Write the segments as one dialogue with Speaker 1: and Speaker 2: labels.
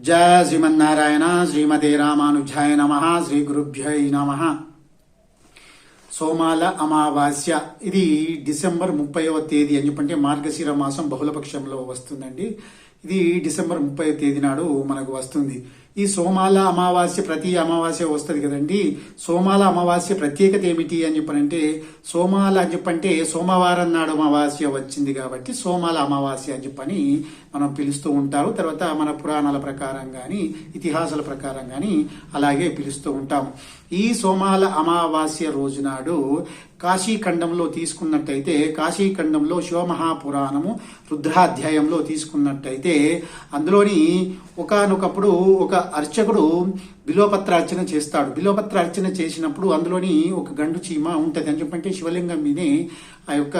Speaker 1: జయ శ్రీమన్నారాయణ శ్రీమతే రామానుజాయ నమ శ్రీ గురుభ్యై నమ. సోమాల అమావాస్య. ఇది డిసెంబర్ ముప్పైవ తేదీ అని చెప్పంటే మార్గశిర మాసం బహుళపక్షంలో వస్తుందండి. ఇది డిసెంబర్ ముప్పై తేదీ నాడు మనకు వస్తుంది. ఈ సోమాల అమావాస్య ప్రతి అమావాస్య వస్తుంది కదండి. సోమాల అమావాస్య ప్రత్యేకత ఏమిటి అని చెప్పనంటే సోమాల అని చెప్పంటే సోమవారం నాడు అమావాస్య వచ్చింది కాబట్టి సోమాల అమావాస్య అని చెప్పని మనం పిలుస్తూ ఉంటారు. తర్వాత మన పురాణాల ప్రకారం కానీ ఇతిహాసాల ప్రకారం కానీ అలాగే పిలుస్తూ ఉంటాం. ఈ సోమాల అమావాస్య రోజు నాడు కాశీఖండంలో తీసుకున్నట్టయితే కాశీఖండంలో శివమహాపురాణము రుద్రాధ్యాయంలో తీసుకున్నట్టయితే అందులోని ఒకనొకప్పుడు ఒక అర్చకుడు బిలోపత్ర అర్చన చేస్తాడు. బిలోపత్ర అర్చన చేసినప్పుడు అందులోని ఒక గండు చీమ ఉంటుంది అని చెప్పంటే శివలింగం మీదే ఆ యొక్క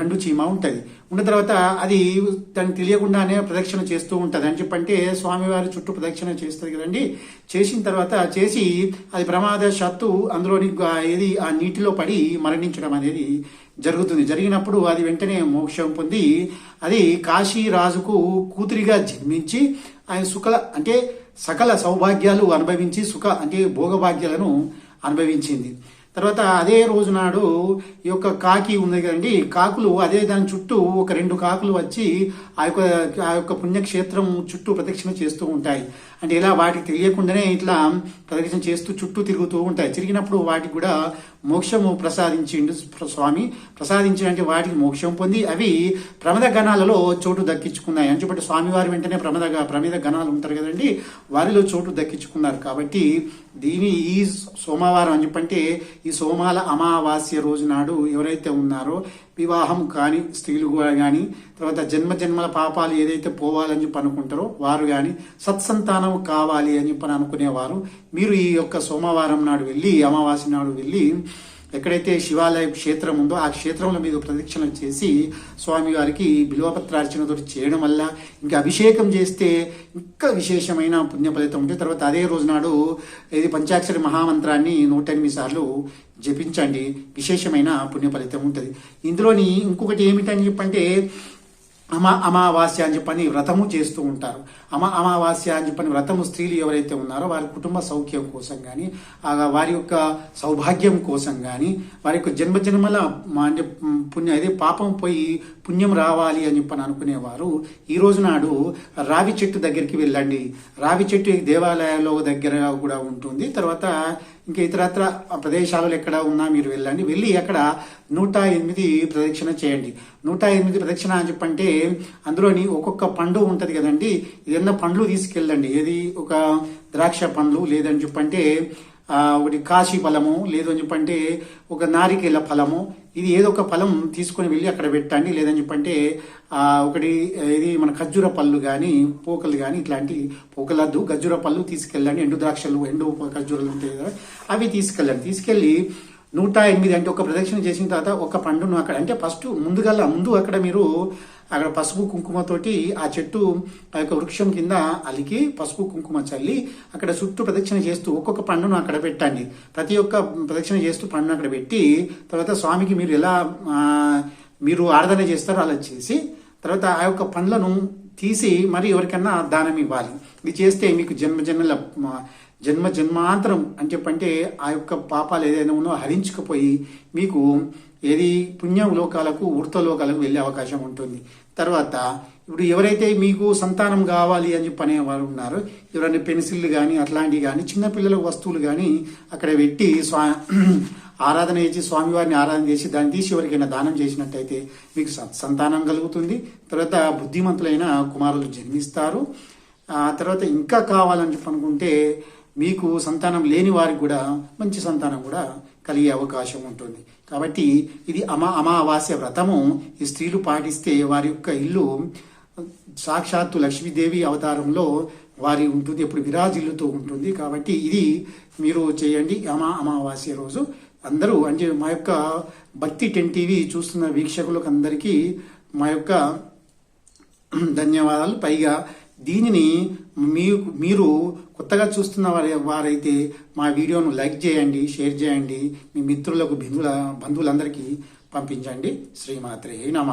Speaker 1: గండు చీమ ఉంటుంది. ఉన్న తర్వాత అది దాన్ని తెలియకుండానే ప్రదక్షిణ చేస్తూ ఉంటుంది అని చెప్పంటే స్వామివారి చుట్టూ ప్రదక్షిణ చేస్తుంది కదండి. చేసిన తర్వాత చేసి అది ప్రమాదశాత్తు అందులోని ఏది ఆ నీటిలో పడి మరణించడం అనేది జరుగుతుంది. జరిగినప్పుడు అది వెంటనే మోక్షం పొంది అది కాశీ రాజుకు కూతురిగా జన్మించి ఆయన సుఖల అంటే సకల సౌభాగ్యాలు అనుభవించి సుఖ అంటే భోగభాగ్యాలను అనుభవించింది. తర్వాత అదే రోజు నాడు ఈ యొక్క కాకి ఉంది కదండి కాకులు అదే దాని చుట్టూ ఒక రెండు కాకులు వచ్చి ఆ యొక్క ఆ యొక్క పుణ్యక్షేత్రం చుట్టూ ప్రదక్షిణ చేస్తూ ఉంటాయి. అంటే ఇలా వాటికి తెలియకుండానే ఇట్లా ప్రదక్షిణ చేస్తూ చుట్టూ తిరుగుతూ ఉంటాయి. తిరిగినప్పుడు వాటికి కూడా మోక్షము ప్రసాదించిండు స్వామి. ప్రసాదించినంటే వాటికి మోక్షం పొంది అవి ప్రమద గణాలలో చోటు దక్కించుకున్నాయి. అని చెప్పి స్వామివారి వెంటనే ప్రమద ప్రమిద గణాలు ఉంటారు కదండి వారిలో చోటు దక్కించుకున్నారు. కాబట్టి దీని ఈ సోమవారం అని చెప్పంటే ఈ సోమాల అమావాస్య రోజు నాడు ఎవరైతే ఉన్నారో వివాహం కానీ స్త్రీలు కానీ తర్వాత జన్మ జన్మల పాపాలు ఏదైతే పోవాలని చెప్పి అనుకుంటారో వారు కానీ సత్సంతానం కావాలి అని చెప్పని అనుకునేవారు. మీరు ఈ యొక్క సోమవారం నాడు వెళ్ళి అమావాస్య నాడు వెళ్ళి ఎక్కడైతే శివాలయ క్షేత్రం ఉందో ఆ క్షేత్రంలో మీద ప్రదక్షిణ చేసి స్వామివారికి బిల్వపత్రార్చనతో చేయడం వల్ల ఇంకా అభిషేకం చేస్తే ఇంకా విశేషమైన పుణ్య ఫలితం ఉంటుంది. తర్వాత అదే రోజు నాడు ఇది పంచాక్షరి మహామంత్రాన్ని నూట ఎనిమిది సార్లు జపించండి. విశేషమైన పుణ్య ఫలితం ఉంటుంది. ఇందులోని ఇంకొకటి ఏమిటని చెప్పంటే అమా అమావాస్య అని చెప్పని వ్రతము చేస్తూ ఉంటారు. అమా అమావాస్య అని చెప్పని వ్రతము స్త్రీలు ఎవరైతే ఉన్నారో వారి కుటుంబ సౌఖ్యం కోసం కానీ వారి యొక్క సౌభాగ్యం కోసం కానీ వారి యొక్క జన్మజన్మల అంటే పుణ్యం అదే పాపం పోయి పుణ్యం రావాలి అని చెప్పని అనుకునేవారు. ఈ రోజు నాడు రావి చెట్టు దగ్గరికి వెళ్ళండి. రావి చెట్టు దేవాలయాల్లో దగ్గర కూడా ఉంటుంది. తర్వాత ఇంకా ఇతరత్ర ప్రదేశాలలో ఎక్కడ ఉన్నా మీరు వెళ్ళండి. వెళ్ళి అక్కడ నూట ఎనిమిది ప్రదక్షిణ చేయండి. నూట ఎనిమిది ప్రదక్షిణ అని చెప్పంటే అందులోని ఒక్కొక్క పండు ఉంటుంది కదండి. ఏదన్నా పండ్లు తీసుకెళ్ళండి. ఏది? ఒక ద్రాక్ష పండ్లు లేదని చెప్పంటే ఒకటి కాశీ ఫలము లేదు అని చెప్పంటే ఒక నారికేల ఫలము. ఇది ఏదో ఒక ఫలం తీసుకొని వెళ్ళి అక్కడ పెట్టండి లేదని చెప్పంటే ఒకటి ఇది మన ఖర్జూర పళ్ళు కానీ పోకలు కానీ ఇట్లాంటి పోకలద్దు ఖర్జూర పళ్ళు తీసుకెళ్ళండి ఎండు ద్రాక్షలు ఎండు ఖర్జూరాలు ఉంటాయి కదా అవి తీసుకెళ్ళండి. తీసుకెళ్ళి నూట ఎనిమిది అంటే ఒక ప్రదక్షిణ చేసిన తర్వాత ఒక పండును అక్కడ అంటే ఫస్ట్ ముందుగల్లా ముందు అక్కడ మీరు అక్కడ పసుపు కుంకుమతోటి ఆ చెట్టు ఆ యొక్క వృక్షం కింద అలికి పసుపు కుంకుమ చల్లి అక్కడ చుట్టూ ప్రదక్షిణ చేస్తూ ఒక్కొక్క పండును అక్కడ పెట్టండి. ప్రతి ఒక్క ప్రదక్షిణ చేస్తూ పండును అక్కడ పెట్టి తర్వాత స్వామికి మీరు ఎలా మీరు ఆరాధన చేస్తారో అలా చేసి తర్వాత ఆ యొక్క పండ్లను తీసి మరి ఎవరికన్నా దానం ఇవ్వాలి. ఇది చేస్తే మీకు జన్మ జన్మల జన్మ జన్మాంతరం అని చెప్పంటే ఆ యొక్క పాపాలు ఏదైనా ఉన్నో హరించుకుపోయి మీకు ఏది పుణ్య లోకాలకు ఉర్త లోకాలకు వెళ్ళే అవకాశం ఉంటుంది. తర్వాత ఇప్పుడు ఎవరైతే మీకు సంతానం కావాలి అని చెప్పి అనేవారు ఉన్నారో ఎవరైనా పెన్సిళ్ళు కానీ అట్లాంటివి కానీ చిన్నపిల్లల వస్తువులు కానీ అక్కడ పెట్టి స్వా ఆరాధన చేసి స్వామివారిని ఆరాధన చేసి దాన్ని తీసి ఎవరికైనా దానం చేసినట్టయితే మీకు సంతానం కలుగుతుంది. తర్వాత బుద్ధిమంతులైన కుమారులు జన్మిస్తారు. ఆ తర్వాత ఇంకా కావాలని చెప్పనుకుంటే మీకు సంతానం లేని వారికి కూడా మంచి సంతానం కూడా కలిగే అవకాశం ఉంటుంది. కాబట్టి ఇది అమా అమావాస్య వ్రతము. ఈ స్త్రీలు పాటిస్తే వారి యొక్క ఇల్లు సాక్షాత్తు లక్ష్మీదేవి అవతారంలో వారి ఉంటుంది. ఎప్పుడు విరాజిల్లుతూ ఉంటుంది. కాబట్టి ఇది మీరు చేయండి అమా అమావాస్య రోజు. అందరూ అంటే మా యొక్క భక్తి టెన్ టీవీ చూస్తున్న వీక్షకులకు అందరికీ మా యొక్క ధన్యవాదాలు. పైగా దీనిని మీ మీరు కొత్తగా చూస్తున్న వారి వారైతే మా వీడియోను లైక్ చేయండి షేర్ చేయండి. మీ మిత్రులకు బంధువుల బంధువులందరికీ పంపించండి. శ్రీమాత్రే నమ.